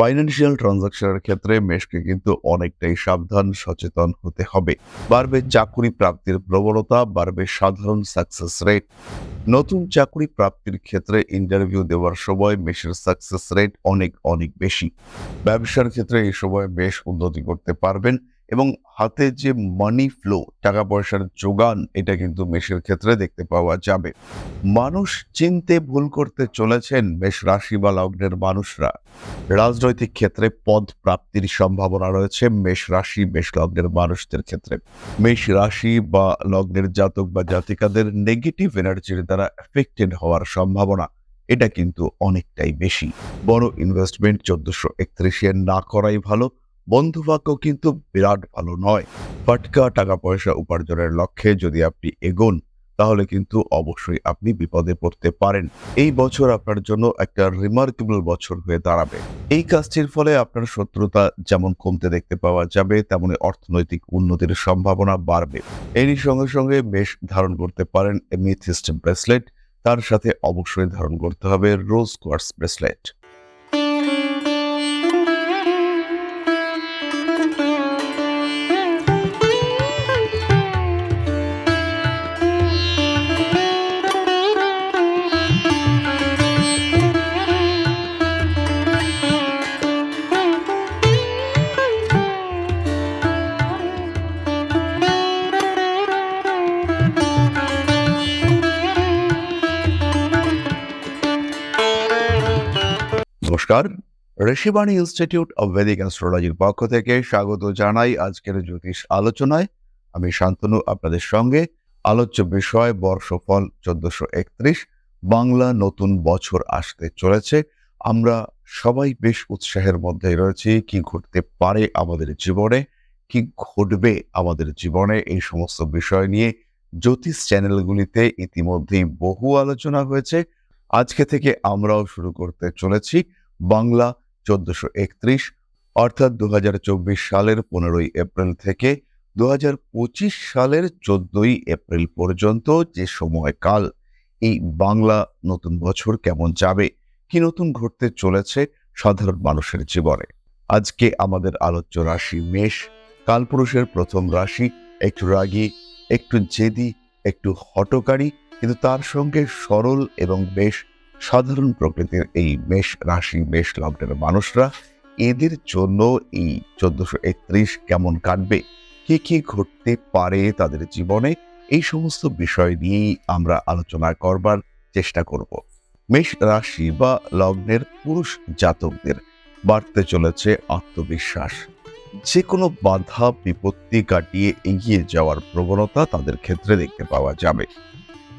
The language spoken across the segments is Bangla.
ফাইন্যান্সিয়াল ট্রানজাকশনের ক্ষেত্রে মেশকে কিন্তু অনেকটাই সাবধান, সচেতন হতে হবে। বাড়বে চাকুরি প্রাপ্তির প্রবণতা, বাড়বে সাধারণ সাকসেস রেট নতুন চাকরি প্রাপ্তির ক্ষেত্রে ইন্টারভিউ দেওয়ার সময় মেশের সাকসেস রেট অনেক অনেক বেশি। ব্যবসার ক্ষেত্রে এই সময় বেশ উন্নতি করতে পারবেন। এবং হাতে যে মানি ফ্লো টাকা পয়সার যোগান, এটা কিন্তু মেষের ক্ষেত্রে দেখতে পাওয়া যাবে। মানুষ চিনতে ভুল করতে চলেছেন মেষ রাশি বা লগ্নের মানুষরা। রাজনৈতিক ক্ষেত্রে পদ প্রাপ্তির সম্ভাবনা রয়েছে মেষ রাশি, মেষ লগ্নের মানুষদের ক্ষেত্রে। মেষ রাশি বা লগ্নের জাতক বা জাতিকাদের নেগেটিভ এনার্জির দ্বারা এফেক্টেড হওয়ার সম্ভাবনা, এটা কিন্তু অনেকটাই বেশি। বড় ইনভেস্টমেন্ট চোদ্দশো একত্রিশে না করাই ভালো বন্ধুভাগ্য কিন্তু বিরাট ভালো নয়। ফাটকা টাকা পয়সা উপার্জনের লক্ষ্যে যদি আপনি এগোন, তাহলে কিন্তু অবশ্যই আপনি বিপদে পড়তে পারেন। এই বছর আপনার জন্য একটা রিমার্কেবল বছর হয়ে দাঁড়াবে। এই কাজটির ফলে আপনার শত্রুতা যেমন কমতে দেখতে পাওয়া যাবে, তেমনি অর্থনৈতিক উন্নতির সম্ভাবনা বাড়বে। এরই সঙ্গে সঙ্গে বেশ ধারণ করতে পারেন এমিথিস্ট ব্রেসলেট। তার সাথে অবশ্যই ধারণ করতে হবে rose quartz bracelet. Rishibani institute of Vedic অ্যাস্ট্রোলজির পক্ষ থেকে স্বাগত জানাই আজকের জ্যোতিষ আলোচনায়। আমি শান্তনু, আপনাদের সঙ্গে আলোচ্য বিষয় বর্ষফল চোদ্দশো একত্রিশ, বাংলা নতুন বছর আসতে চলেছে। আমরা সবাই বেশ উৎসাহের মধ্যে রয়েছি, কি ঘটতে পারে আমাদের জীবনে, কি ঘটবে আমাদের জীবনে, এই সমস্ত বিষয় নিয়ে জ্যোতিষ চ্যানেলগুলিতে ইতিমধ্যেই বহু আলোচনা হয়েছে। আজকে থেকে আমরাও শুরু করতে চলেছি বাংলা চোদ্দশো একত্রিশ, অর্থাৎ দু সালের পনেরোই এপ্রিল থেকে দু হাজার পঁচিশ সালের চোদ্দই এপ্রিল পর্যন্ত যে সময়কাল, এই বাংলা নতুন বছর কেমন যাবে, কি নতুন ঘটতে চলেছে সাধারণ মানুষের জীবনে? আজকে আমাদের আলোচ্য রাশি মেষ, কালপুরুষের প্রথম রাশি, একটু রাগী, একটু জেদি, একটু হটকারী, কিন্তু তার সঙ্গে সরল এবং বেশ সাধারণ প্রকৃতির এই মেষ রাশি, মেষ লগ্নের মানুষরা এদের জন্য এই চোদ্দশো একত্রিশ কেমন কাটবে? কি কি ঘটতে পারে তাদের জীবনে? এই সমস্ত বিষয় নিয়েই আমরা আলোচনা করবার চেষ্টা করব। মেষ রাশি বা লগ্নের পুরুষ জাতকদের বাড়তে চলেছে আত্মবিশ্বাস। যে কোনো বাধা, বিপত্তি কাটিয়ে এগিয়ে যাওয়ার প্রবণতা তাদের ক্ষেত্রে দেখতে পাওয়া যাবে।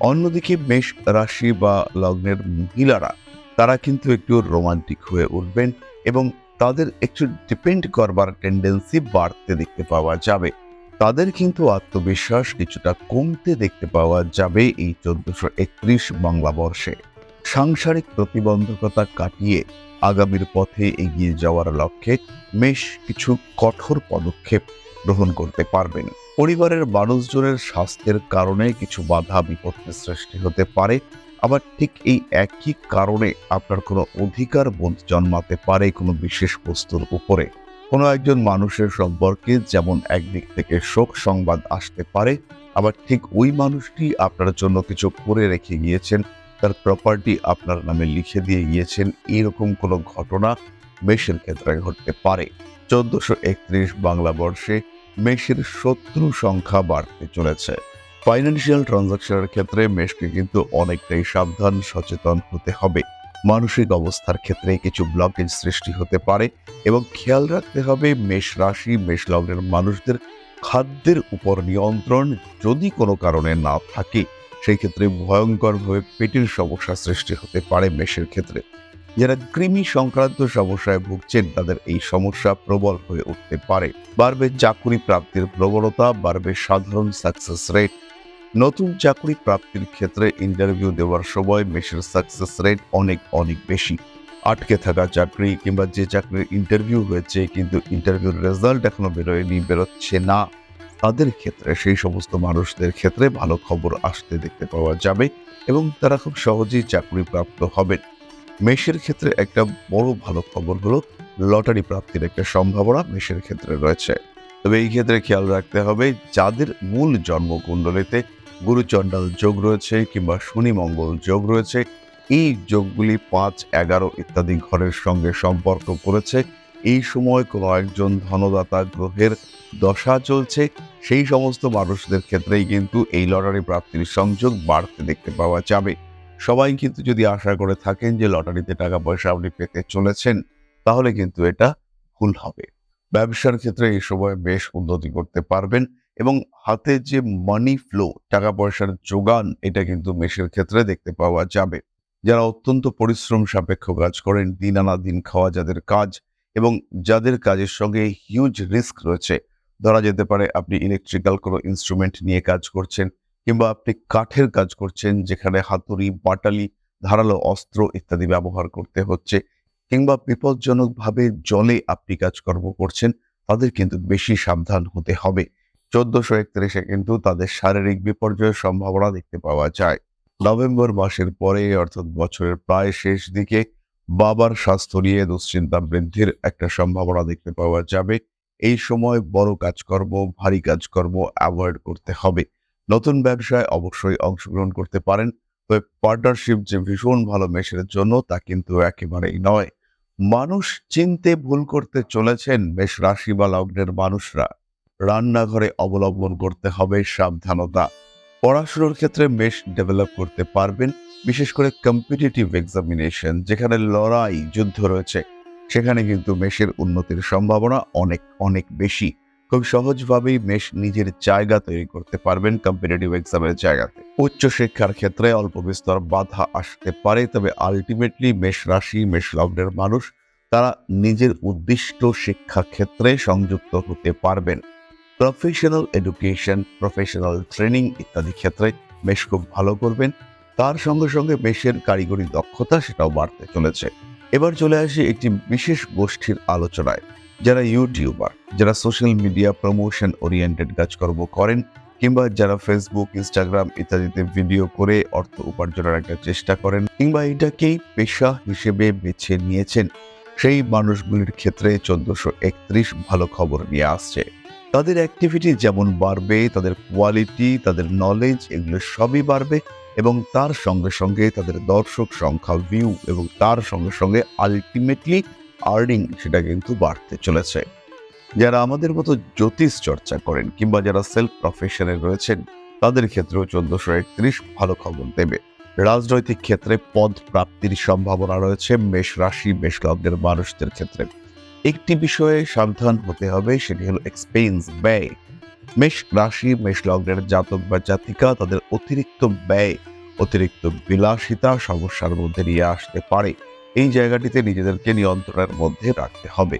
অন্যদিকে মেষ রাশি বা লগ্নের মহিলারা, তারা কিন্তু একটু রোমান্টিক হয়ে উঠবেন এবং তাদের একটু ডিপেন্ড করবার টেন্ডেন্সি বাড়তে দেখতে পাওয়া যাবে। তাদের কিন্তু আত্মবিশ্বাস কিছুটা কমতে দেখতে পাওয়া যাবে এই চোদ্দশো একত্রিশ বাংলা বর্ষে। সাংসারিক প্রতিবন্ধকতা কাটিয়ে আগামীর পথে এগিয়ে যাওয়ার লক্ষ্যে মেষ কিছু কঠোর পদক্ষেপ গ্রহণ করতে পারবেন। পরিবারের মানুষজনের স্বাস্থ্যের কারণে কিছু বাধা, বিপত্তির সৃষ্টি হতে পারে। আবার ঠিক এই একই কারণে আপনার কোনো অধিকার বোধ জন্মাতে পারে কোনো বিশেষ বস্তুর উপরে। কোনো একজন মানুষের সম্পর্কে যেমন একদিক থেকে শোক সংবাদ আসতে পারে, আবার ঠিক ওই মানুষটি আপনার জন্য কিছু করে রেখে গিয়েছেন, তার প্রপার্টি আপনার নামে লিখে দিয়ে গিয়েছেন, এরকম কোনো ঘটনা মেষের ক্ষেত্রে ঘটতে পারে। চোদ্দশো একত্রিশ বাংলা বর্ষে মেষের শত্রু সংখ্যা বাড়তে চলেছে। ফাইন্যান্সিয়াল ট্রানজাকশনের ক্ষেত্রে মেষকে কিন্তু অনেকটাই সাবধান, সচেতন হতে হবে। মানসিক অবস্থার ক্ষেত্রে কিছু ব্লকেজ সৃষ্টি হতে পারে এবং খেয়াল রাখতে হবে মেষ রাশি, মেষ লগ্নের মানুষদের খাদ্যের উপর নিয়ন্ত্রণ যদি কোনো কারণে না থাকে, সেই ক্ষেত্রে ভয়ঙ্করভাবে পেটের সমস্যা সৃষ্টি হতে পারে মেষের ক্ষেত্রে। যারা কৃমি সংক্রান্ত সমস্যায় ভুগছেন, তাদের এই সমস্যা প্রবল হয়ে উঠতে পারে। বাড়বে চাকুরি প্রাপ্তির প্রবণতা, বাড়বে সাধারণ সাকসেস রেট নতুন চাকরি প্রাপ্তির ক্ষেত্রে ইন্টারভিউ দেওয়ার সময় মেশের সাকসেস রেট অনেক অনেক বেশি। আটকে থাকা চাকরি কিংবা যে চাকরির ইন্টারভিউ হয়েছে, কিন্তু ইন্টারভিউর রেজাল্ট এখনও বেরোয়নি, বেরোচ্ছে না। তাদের ক্ষেত্রে, সেই সমস্ত মানুষদের ক্ষেত্রে ভালো খবর আসতে দেখতে পাওয়া যাবে এবং তারা খুব সহজেই চাকরি প্রাপ্ত হবেন। মেষের ক্ষেত্রে একটা বড় ভালো খবর হলো লটারি প্রাপ্তির একটা সম্ভাবনা মেষের ক্ষেত্রে রয়েছে। তবে এই ক্ষেত্রে খেয়াল রাখতে হবে যাদের মূল জন্মকুণ্ডলিতে গুরুচণ্ডাল যোগ রয়েছে কিংবা শনি মঙ্গল যোগ রয়েছে, এই যোগগুলি পাঁচ, এগারো ইত্যাদি ঘরের সঙ্গে সম্পর্ক করেছে। এই সময় কোনো একজন ধনদাতা গ্রহের দশা চলছে। সেই সমস্ত মানুষদের ক্ষেত্রেই কিন্তু এই লটারি প্রাপ্তির সংযোগ বাড়তে দেখতে পাওয়া যাবে। সবাই কিন্তু যদি আশা করে থাকেন যে লটারিতে টাকা পয়সা আপনি পেতে চলেছেন, তাহলে কিন্তু এটা ভুল হবে। ব্যবসার ক্ষেত্রে এই সময় বেশ উন্নতি করতে পারবেন এবং হাতে যে মানি ফ্লো টাকা পয়সার যোগান, এটা কিন্তু মেষের ক্ষেত্রে দেখতে পাওয়া যাবে। যারা অত্যন্ত পরিশ্রম সাপেক্ষ কাজ করেন দিন আনা দিন খাওয়া যাদের কাজ এবং যাদের কাজের সঙ্গে হিউজ রিস্ক রয়েছে, ধরা যেতে পারে আপনি ইলেকট্রিক্যাল কোনো ইনস্ট্রুমেন্ট নিয়ে কাজ করছেন কিংবা আপনি কাঠের কাজ করছেন, যেখানে হাতুড়ি, বাটালি, ধারালো অস্ত্র ইত্যাদি ব্যবহার করতে হচ্ছে, কিংবা বিপজ্জনকভাবে জলে আপনি কাজকর্ম করছেন, তাদের কিন্তু বেশি সাবধান হতে হবে। চোদ্দশো একত্রিশে কিন্তু তাদের শারীরিক বিপর্যয়ের সম্ভাবনা দেখতে পাওয়া যায়। নভেম্বর মাসের পরে, অর্থাৎ বছরের প্রায় শেষ দিকে, বাবার স্বাস্থ্য নিয়ে দুশ্চিন্তা বৃদ্ধির একটা সম্ভাবনা দেখতে পাওয়া যাবে। এই সময় বড় কাজকর্ম, ভারী কাজকর্ম অ্যাভয়েড করতে হবে। নতুন ব্যবসায় অবশ্যই অংশগ্রহণ করতে পারেন। তবে পার্টনারশিপ যে ভীষণ ভালো মেশের জন্য তা কিন্তু একেবারেই নয়। মানুষ চিনতে ভুল করতে চলেছেন বেশ রাশি বা লগ্নের মানুষরা। রান্নাঘরে অবলম্বন করতে হবে সাবধানতা। পড়াশুনোর ক্ষেত্রে বেশ ডেভেলপ করতে পারবেন, বিশেষ করে কম্পিটিটিভ এক্সামিনেশন যেখানে লড়াই, যুদ্ধ রয়েছে, সেখানে কিন্তু মেষের উন্নতির সম্ভাবনা অনেক অনেক বেশি। খুব সহজভাবেই মেষ নিজের জায়গা তৈরি করতে পারবেন কম্পিটিটিভ এক্সামের জায়গাতে। উচ্চ শিক্ষার ক্ষেত্রে অল্প বিস্তর বাধা আসতে পারে, তবে আলটিমেটলি মেষ রাশি, মেষ লগ্নের মানুষ, তারা নিজের উদ্দিষ্ট শিক্ষা ক্ষেত্রে সংযুক্ত হতে পারবেন। প্রফেশনাল এডুকেশন প্রফেশনাল ট্রেনিং ইত্যাদি ক্ষেত্রে মেষ খুব ভালো করবেন। তার সঙ্গে সঙ্গে মেষের কারিগরি দক্ষতা সেটাও বাড়তে চলেছে। এবার চলে আসি একটি বিশেষ গোষ্ঠীর আলোচনায়। যারা ইউটিউবার যারা সোশ্যাল মিডিয়া প্রমোশন ওরিয়েন্টেড কাজকর্ম করেন, কিংবা যারা ফেসবুক ইনস্টাগ্রাম ইত্যাদিতে ভিডিও করে অর্থ উপার্জনের একটা চেষ্টা করেন, কিংবা এটাকেই পেশা হিসেবে বেছে নিয়েছেন, সেই মানুষগুলির ক্ষেত্রে চোদ্দশো একত্রিশ ভালো খবর নিয়ে আসছে। তাদের অ্যাক্টিভিটি যেমন বাড়বে, তাদের কোয়ালিটি তাদের নলেজ এগুলো সবই বাড়বে এবং তার সঙ্গে সঙ্গে তাদের দর্শক সংখ্যা ভিউ এবং তার সঙ্গে সঙ্গে আলটিমেটলি আর্নিং সেটা কিন্তু বাড়তে চলেছে। যারা আমাদের মতো জ্যোতিষ চর্চা করেন কিংবা যারা সেলফ প্রফেশনে রয়েছেন, তাদের ক্ষেত্রেও চোদ্দশো একত্রিশ ভালো খবর দেবে। রাজনৈতিক ক্ষেত্রে পদ প্রাপ্তির সম্ভাবনা রয়েছে, মেষ রাশি, মেষ লগ্নের মানুষদের ক্ষেত্রে। একটি বিষয়ে সাবধান হতে হবে, সেটি হলো এক্সপেন্স ব্যয়। মেষ রাশি, মেষ লগ্নের জাতক বা জাতিকা, তাদের অতিরিক্ত ব্যয়, অতিরিক্ত বিলাসিতা সমস্যার মধ্যে নিয়ে আসতে পারে। এই জায়গাটিতে নিজেদেরকে নিয়ন্ত্রণের মধ্যে রাখতে হবে।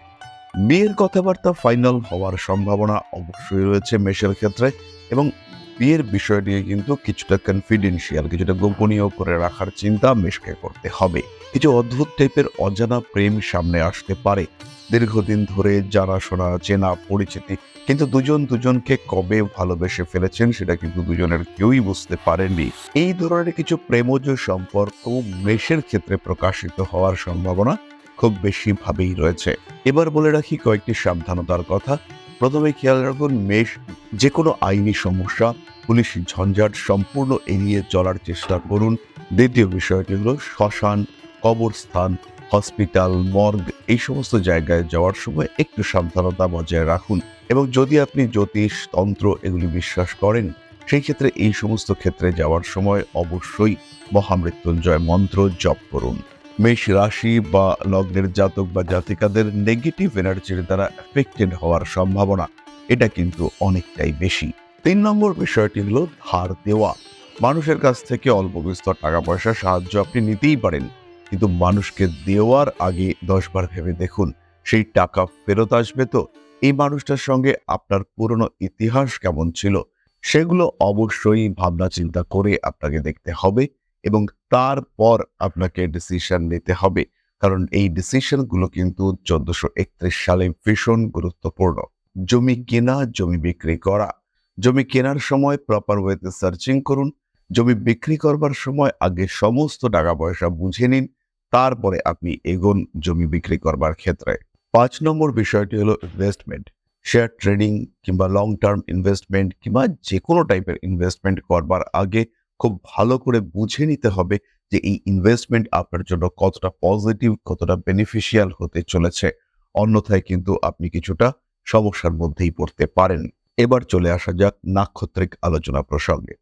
বিয়ের কথাবার্তা ফাইনাল হওয়ার সম্ভাবনা অবশ্যই রয়েছে মেষের ক্ষেত্রে এবং বিয়ের বিষয় নিয়ে কিন্তু কিছুটা কনফিডেন্সিয়াল কিছুটা গোপনীয় করে রাখার চিন্তা মেষকে করতে হবে। কিছু অদ্ভুত টাইপের অজানা প্রেম সামনে আসতে পারে। দীর্ঘদিন ধরে জানাশোনা চেনা পরিচিতি কিন্তু দুজন দুজনকে কবে ভালোবেসে ফেলেছেন সেটা কিন্তু দুজনের কেউই বুঝতে পারেননি। এই ধরনের কিছু প্রেমজ সম্পর্ক মেষের ক্ষেত্রে প্রকাশিত হওয়ার সম্ভাবনা খুব বেশি ভাবেই রয়েছে। এবার বলে রাখি কয়েকটি সাবধানতার কথা। প্রথমে খেয়াল রাখুন, মেষ যে কোনো আইনি সমস্যা, পুলিশ ঝঞ্ঝাট সম্পূর্ণ এড়িয়ে চলার চেষ্টা করুন। দ্বিতীয় বিষয়টি হলো শ্মশান, কবরস্থান, হসপিটাল, মর্গ এই সমস্ত জায়গায় যাওয়ার সময় একটু সাবধানতা বজায় রাখুন। এবং যদি আপনি জ্যোতিষ, তন্ত্র এগুলি বিশ্বাস করেন, সেই ক্ষেত্রে এই সমস্ত ক্ষেত্রে যাওয়ার সময় অবশ্যই মহামৃত্যুঞ্জয় মন্ত্র জপ করুন। মেষ রাশি বা লগ্নের জাতক বা জাতিকাদের নেগেটিভ এনার্জির দ্বারা এফেক্টেড হওয়ার সম্ভাবনা, এটা কিন্তু অনেকটাই বেশি। তিন নম্বর বিষয়টি হলো ধার দেওয়া। মানুষের কাছ থেকে অল্প বিস্তর টাকা পয়সা সাহায্য আপনি নিতেই পারেন, কিন্তু মানুষকে দেওয়ার আগে দশবার ভেবে দেখুন, সেই টাকা ফেরত আসবে তো? এই মানুষটার সঙ্গে আপনার পুরনো ইতিহাস কেমন ছিল সেগুলো অবশ্যই ভাবনা চিন্তা করে আপনাকে দেখতে হবে এবং তারপর আপনাকে ডিসিশন নিতে হবে। কারণ এই ডিসিশনগুলো কিন্তু চোদ্দশো একত্রিশ সালে ভীষণ গুরুত্বপূর্ণ। জমি কেনা, জমি বিক্রি করা। জমি কেনার সময় প্রপার ওয়েতে সার্চিং করুন। জমি বিক্রি করবার সময় আগে সমস্ত টাকা পয়সা বুঝে নিন। তারপরে আপনি এগোন জমি বিক্রি করবার ক্ষেত্রে। পাঁচ নম্বর বিষয়টি হলো ইনভেস্টমেন্ট শেয়ার ট্রেডিং কিংবা লং টার্ম ইনভেস্টমেন্ট কিংবা যে কোনো টাইপের ইনভেস্টমেন্ট করবার আগে খুব ভালো করে বুঝে নিতে হবে যে এই ইনভেস্টমেন্ট আপনার জন্য কতটা পজিটিভ কতটা বেনিফিশিয়াল হতে চলেছে। অন্যথায় কিন্তু আপনি কিছুটা সমস্যার মধ্যেই পড়তে পারেন। এবার চলে আসা যাক নাক্ষত্রিক আলোচনা প্রসঙ্গে।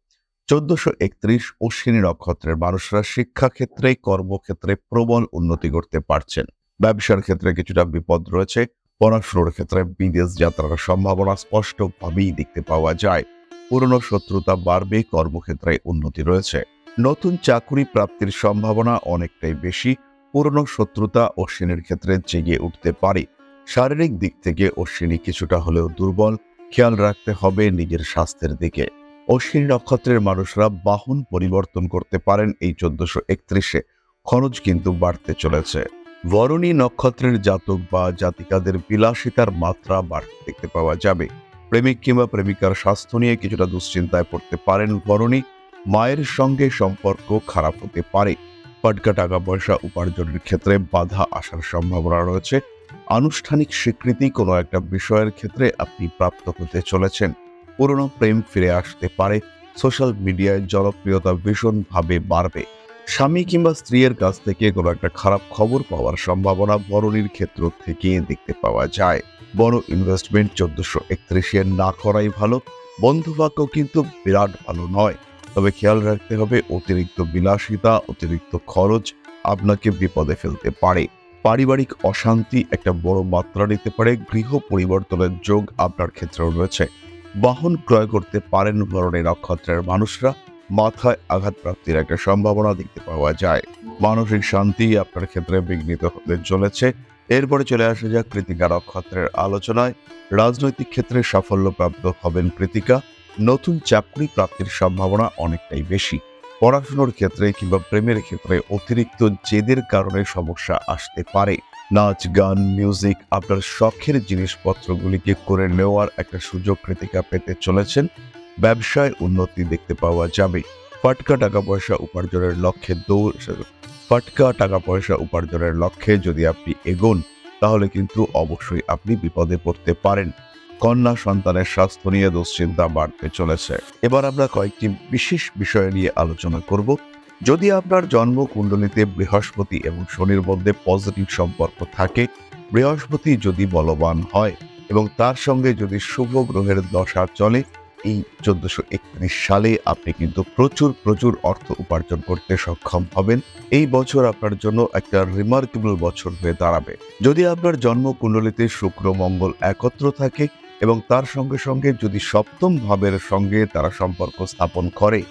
চোদ্দশো একত্রিশ অশ্বিনী নক্ষত্রের মানুষরা শিক্ষাক্ষেত্রে, কর্মক্ষেত্রে প্রবল উন্নতি করতে পারছেন। ব্যবসার ক্ষেত্রে কিছুটা বিপদ রয়েছে। পড়াশোনার ক্ষেত্রে বিদেশ যাত্রার সম্ভাবনা স্পষ্টভাবেই দেখতে পাওয়া যায়। পুরনো শত্রুতা বাড়বে, কর্মক্ষেত্রে উন্নতি রয়েছে। নতুন চাকুরি প্রাপ্তির সম্ভাবনা অনেকটাই বেশি। পুরনো শত্রুতা অশ্বিনীর ক্ষেত্রে জেগে উঠতে পারে। শারীরিক দিক থেকে অশ্বিনী কিছুটা হলেও দুর্বল। খেয়াল রাখতে হবে নিজের স্বাস্থ্যের দিকে। অশ্বিনী নক্ষত্রের মানুষরা বাহন পরিবর্তন করতে পারেন এই চোদ্দশো একত্রিশে। খরচ কিন্তু বাড়তে চলেছে। বরণী নক্ষত্রের জাতক বা জাতিকাদের বিলাসিতার মাত্রা বাড়তে দেখতে পাওয়া যাবে। প্রেমিক কিংবা প্রেমিকার স্বাস্থ্য নিয়ে কিছুটা দুশ্চিন্তায় পড়তে পারেন বরণী। মায়ের সঙ্গে সম্পর্ক খারাপ হতে পারে। পাটকা টাকা পয়সা উপার্জনের ক্ষেত্রে বাধা আসার সম্ভাবনা রয়েছে। আনুষ্ঠানিক স্বীকৃতি কোনো একটা বিষয়ের ক্ষেত্রে আপনি প্রাপ্ত হতে চলেছেন। পুরনো প্রেম ফিরে আসতে পারে। সোশ্যাল মিডিয়ায় জনপ্রিয়তা ভীষণভাবে বাড়বে। স্বামী কিংবা স্ত্রীর কাছ থেকে কোনো একটা খারাপ খবর পাওয়ার সম্ভাবনা বরণীর ক্ষেত্র থেকে দেখতে পাওয়া যায়। বড় ইনভেস্টমেন্ট চোদ্দশো একত্রিশে না করাই ভালো, বন্ধুবাক্য কিন্তু বিরাট ভালো নয়। তবে খেয়াল রাখতে হবে, অতিরিক্ত বিলাসিতা, অতিরিক্ত খরচ আপনাকে বিপদে ফেলতে পারে। পারিবারিক অশান্তি একটা বড় মাত্রা নিতে পারে, গৃহ পরিবর্তনের যোগ আপনার ক্ষেত্রেও রয়েছে। বাহন ক্রয় করতে পারেন ধরনের নক্ষত্রের মানুষরা মাথায় আঘাত প্রাপ্তির একটা সম্ভাবনা দেখতে পাওয়া যায়। মানসিক শান্তি আপনার ক্ষেত্রে বিঘ্নিত হতে চলেছে। এরপরে চলে আসা যাক কৃতিকা নক্ষত্রের আলোচনায়। রাজনৈতিক ক্ষেত্রে সাফল্যপ্রাপ্ত হবেন কৃতিকা। নতুন চাকরি প্রাপ্তির সম্ভাবনা অনেকটাই বেশি। পড়াশুনোর ক্ষেত্রে কিংবা প্রেমের ক্ষেত্রে অতিরিক্ত জেদের কারণে সমস্যা আসতে পারে। নাচ, গান, মিউজিক আপনার শখের জিনিসপত্রগুলিকে করে নেওয়ার একটা সুযোগ কৃতিকা পেতে চলেছেন। ব্যবসায় উন্নতি দেখতে পাওয়া যাবে। ফাটকা টাকা পয়সা উপার্জনের লক্ষ্যে দৌড়, ফাটকা টাকা পয়সা উপার্জনের লক্ষ্যে যদি আপনি এগোন, তাহলে কিন্তু অবশ্যই আপনি বিপদে পড়তে পারেন। কন্যা সন্তানের স্বাস্থ্য নিয়ে দুশ্চিন্তা বাড়তে চলেছে। এবার আমরা কয়েকটি বিশেষ বিষয় নিয়ে আলোচনা করব। যদি আপনার জন্ম কুণ্ডলিতে বৃহস্পতি এবং শনির মধ্যে পজিটিভ সম্পর্ক থাকে, বৃহস্পতি যদি বলবান হয় এবং তার সঙ্গে যদি শুভ গ্রহের দশা চলে এই চোদ্দশো একত্রিশ সালে আপনি কিন্তু প্রচুর প্রচুর অর্থ উপার্জন করতে সক্ষম হবেন। এই বছর আপনার জন্য একটা রিমার্কেবল বছর হয়ে দাঁড়াবে। যদি আপনার জন্ম কুণ্ডলিতে শুক্র, মঙ্গল একত্র থাকে এবং তার সঙ্গে সঙ্গে যদি সপ্তম ভাবের সঙ্গে তারা সম্পর্ক স্থাপন করে,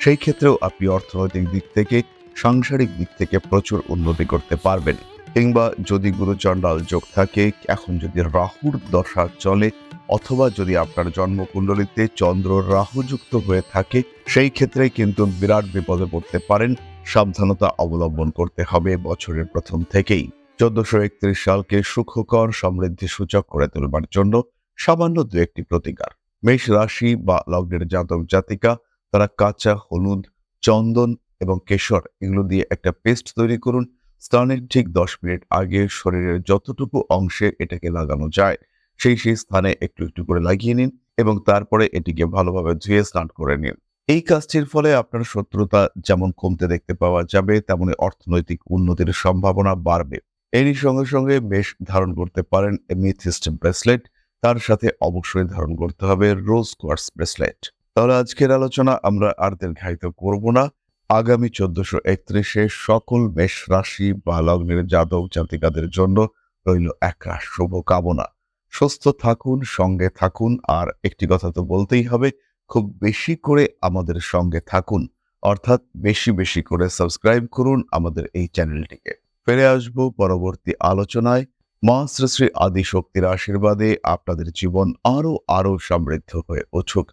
সেই ক্ষেত্রেও আপনি অর্থনৈতিক দিক থেকে, সাংসারিক দিক থেকে প্রচুর উন্নতি করতে পারবেন। কিংবা যদি গুরুচণ্ডাল যোগ থাকে, এখন যদি রাহুর দশা চলে অথবা যদি আপনার জন্মকুণ্ডলিতে চন্দ্র রাহুযুক্ত হয়ে থাকে, সেই ক্ষেত্রে কিন্তু বিরাট বিপদে পড়তে পারেন। সাবধানতা অবলম্বন করতে হবে বছরের প্রথম থেকেই। চোদ্দশো একত্রিশ সালকে সুখকর সমৃদ্ধি সূচক করে তুলবার জন্য সামান্য দু একটি প্রতিকার। মেষ রাশি বা লগ্নের জাতক জাতিকা, তারা কাঁচা, হলুদ, চন্দন এবং কেশর এগুলো দিয়ে একটা পেস্ট তৈরি করুন। স্নানের ঠিক দশ মিনিট আগে শরীরের যতটুকু অংশে এটাকে লাগানো যায়। সেই সেই স্থানে একটু একটু করে লাগিয়ে নিন এবং তারপরে এটিকে ভালোভাবে ধুয়ে স্নান করে নিন। এই কাজটির ফলে আপনার শত্রুতা যেমন কমতে দেখতে পাওয়া যাবে, তেমনি অর্থনৈতিক উন্নতির সম্ভাবনা বাড়বে। এরই সঙ্গে সঙ্গে বেশ ধারণ করতে পারেন এমিথিস্ট ব্রেসলেট, তার সাথে অবশ্যই ধারণ করতে হবে রোজ কোয়ার্স ব্রেসলেট। তাহলে আজকের আলোচনা আমরা আর দীর্ঘায়িত করব না। আগামী চোদ্দশো একত্রিশে সকল মেষ রাশি বা লগ্নের জাতক জাতিকাদের জন্য রইল একা শুভ কামনা সুস্থ থাকুন, সঙ্গে থাকুন, আর একটি কথা তো বলতেই হবে, খুব বেশি করে আমাদের সঙ্গে থাকুন। অর্থাৎ বেশি বেশি করে সাবস্ক্রাইব করুন আমাদের এই চ্যানেলটিকে। ফিরে আসব পরবর্তী আলোচনায়। মা শ্রী শ্রী আদি শক্তির আশীর্বাদে আপনাদের জীবন আরও আরও সমৃদ্ধ হয়ে উঠুক।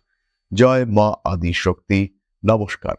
জয় মা আদি শক্তি নমস্কার।